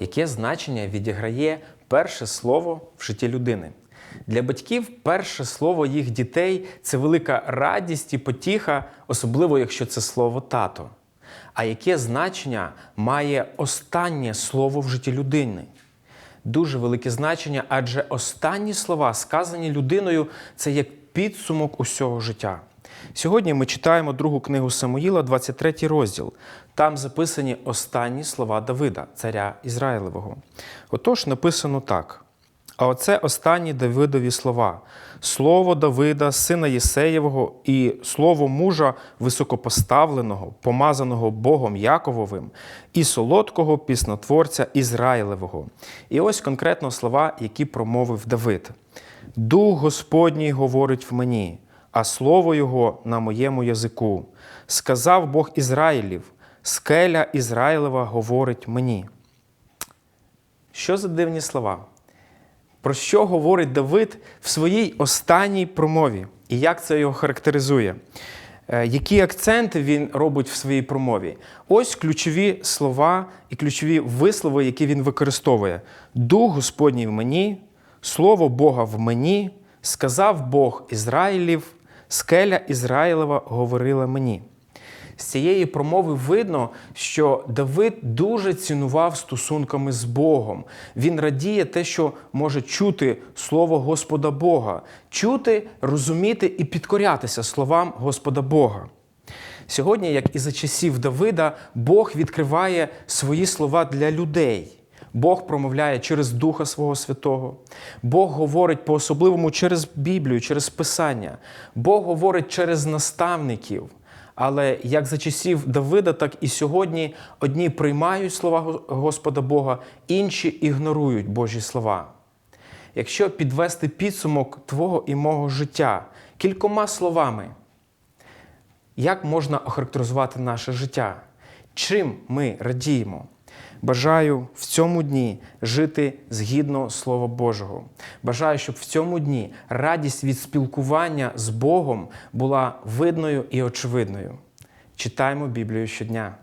Яке значення відіграє перше слово в житті людини? Для батьків перше слово їх дітей це велика радість і потіха, особливо якщо це слово тато. А яке значення має останнє слово в житті людини? Дуже велике значення, адже останні слова, сказані людиною, це як підсумок усього життя. Сьогодні ми читаємо другу книгу Самуїла, 23 розділ. Там записані останні слова Давида, царя Ізраїлевого. Отож, написано так. А оце останні Давидові слова: слово Давида, сина Єсеєвого, і слово мужа високопоставленого, помазаного Богом Якововим, і солодкого піснотворця Ізраїлевого. І ось конкретно слова, які промовив Давид: Дух Господній говорить в мені, а слово Його на моєму язику. Сказав Бог Ізраїлів, скеля Ізраїлева говорить мені. Що за дивні слова? Про що говорить Давид в своїй останній промові? І як це його характеризує? Е, Які акценти він робить в своїй промові? Ось ключові слова і ключові вислови, які він використовує: Дух Господній в мені, Слово Бога в мені, сказав Бог Ізраїлів, скеля Ізраїлева говорила мені. З цієї промови видно, що Давид дуже цінував стосунками з Богом. Він радіє те, що може чути слово Господа Бога, чути, розуміти і підкорятися словам Господа Бога. Сьогодні, як і за часів Давида, Бог відкриває свої слова для людей. Бог промовляє через Духа Свого Святого. Бог говорить по-особливому через Біблію, через Писання. Бог говорить через наставників. Але як за часів Давида, так і сьогодні одні приймають слова Господа Бога, інші ігнорують Божі слова. Якщо підвести підсумок твого і мого життя кількома словами, як можна охарактеризувати наше життя? Чим ми радіємо? Бажаю в цьому дні жити згідно Слова Божого. Бажаю, щоб в цьому дні радість від спілкування з Богом була видною і очевидною. Читаємо Біблію щодня.